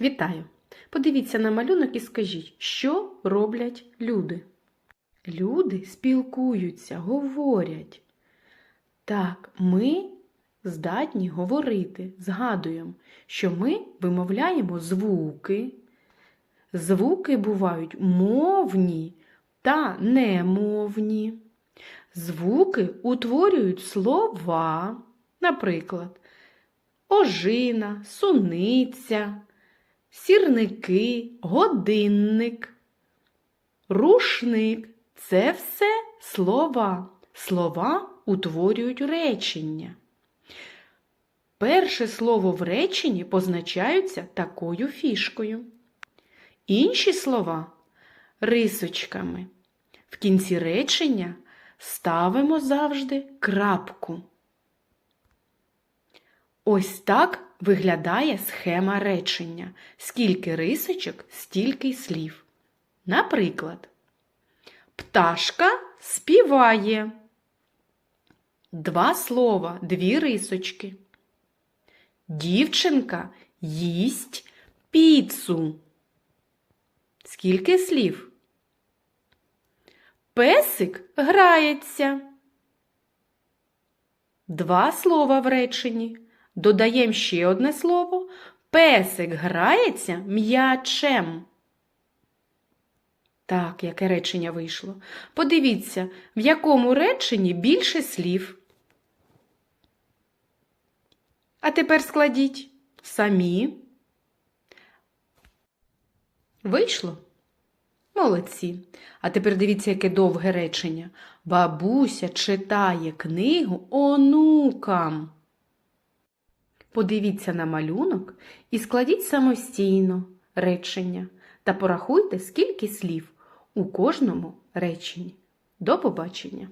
Вітаю! Подивіться на малюнок і скажіть, що роблять люди? Люди спілкуються, говорять. Так, ми здатні говорити, згадуємо, що ми вимовляємо звуки. Звуки бувають мовні та немовні. Звуки утворюють слова, наприклад, ожина, суниця, сірники, годинник, рушник це все слова. Слова утворюють речення. Перше слово в реченні позначаються такою фішкою. Інші слова рисочками. В кінці речення ставимо завжди крапку. Ось так виглядає схема речення. Скільки рисочок, стільки слів. Наприклад, пташка співає. Два слова, дві рисочки. Дівчинка їсть піцу. Скільки слів? Песик грається. Два слова в реченні. Додаємо ще одне слово. Песик грається м'ячем. Так, яке речення вийшло. Подивіться, в якому реченні більше слів. А тепер складіть самі. Вийшло? Молодці. А тепер дивіться, яке довге речення. Бабуся читає книгу онукам. Подивіться на малюнок і складіть самостійно речення та порахуйте, скільки слів у кожному реченні. До побачення!